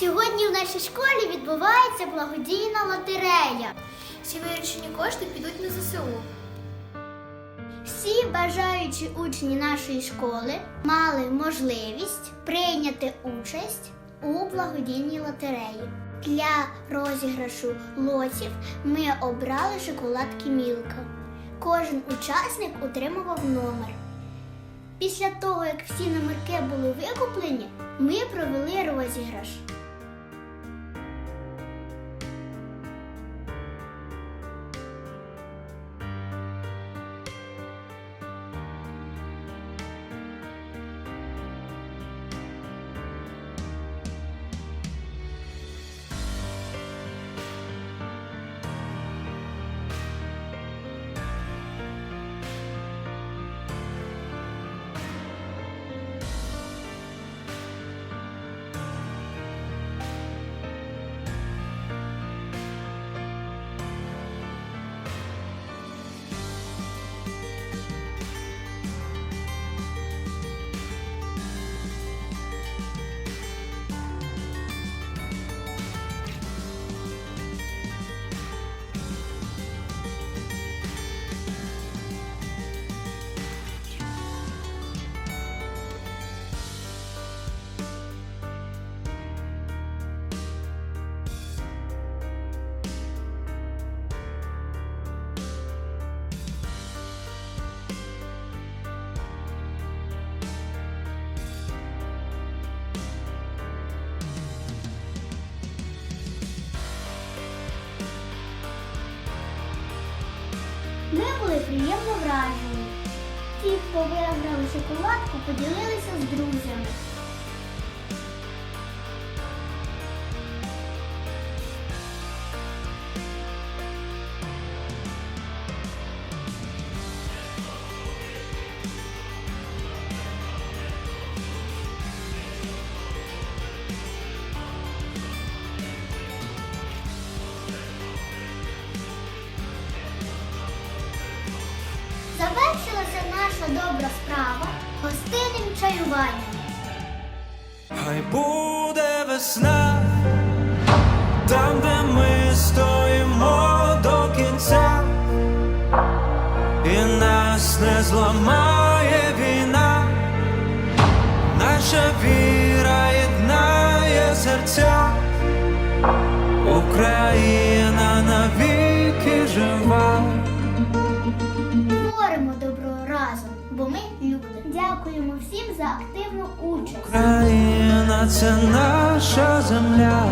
Сьогодні в нашій школі відбувається благодійна лотерея. Всі виручені кошти підуть на ЗСУ. Всі бажаючі учні нашої школи мали можливість прийняти участь у благодійній лотереї. Для розіграшу лотів ми обрали шоколадки Мілка. Кожен учасник отримував номер. Після того, як всі номерки були викуплені, ми провели zieraš. Ми були приємно вражені. Ті, хто виграв шоколадку, поділилися з друзями. Наша добра справа гостинним чаюванням. Хай буде весна, там, де ми стоїмо до кінця, і нас не зламає війна, наша віра єднає серця, Україна навіки жива. За активну участь. Україна це наша земля.